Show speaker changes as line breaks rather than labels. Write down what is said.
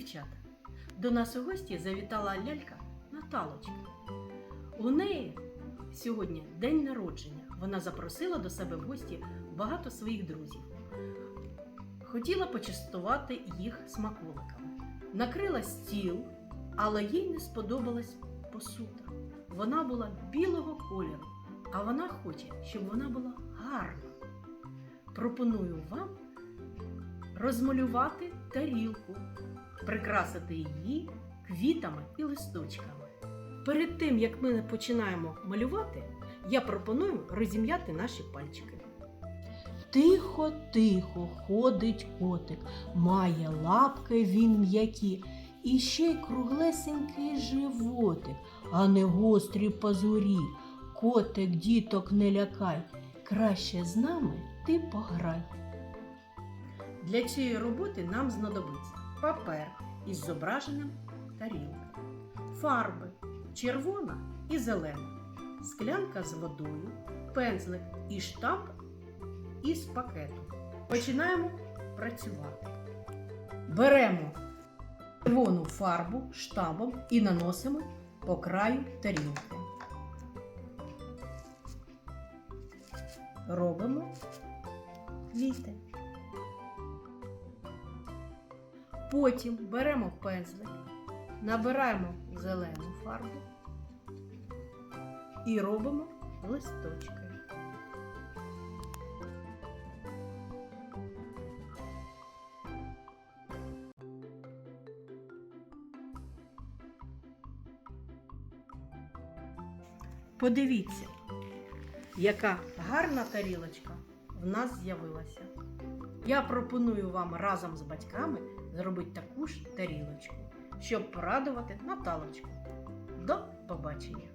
малечата. До нас у гості завітала лялька Наталочка. У неї сьогодні день народження. Вона запросила до себе в гості багато своїх друзів. Хотіла почастувати їх смаколиками. Накрила стіл, але їй не сподобалась посуда. Вона була білого кольору, а вона хоче, щоб вона була гарна. Пропоную вам розмалювати тарілку, прикрасити її квітами і листочками. Перед тим, як ми починаємо малювати, я пропоную розім'яти наші пальчики.
Тихо, тихо ходить котик, має лапки він м'які, і ще й круглесенький животик, а не гострі пазурі. Котик, діток, не лякай, краще з нами ти пограй.
Для цієї роботи нам знадобиться папер із зображенням тарілки, фарби червона і зелена, склянка з водою, пензлик і штамп із пакету. Починаємо працювати. Беремо червону фарбу штампом і наносимо по краю тарілки. Робимо квіти. Потім беремо пензлик, набираємо зелену фарбу і робимо листочки. Подивіться, яка гарна тарілочка в нас з'явилася. Я пропоную вам разом з батьками зробити таку ж тарілочку, щоб порадувати Наталочку. До побачення!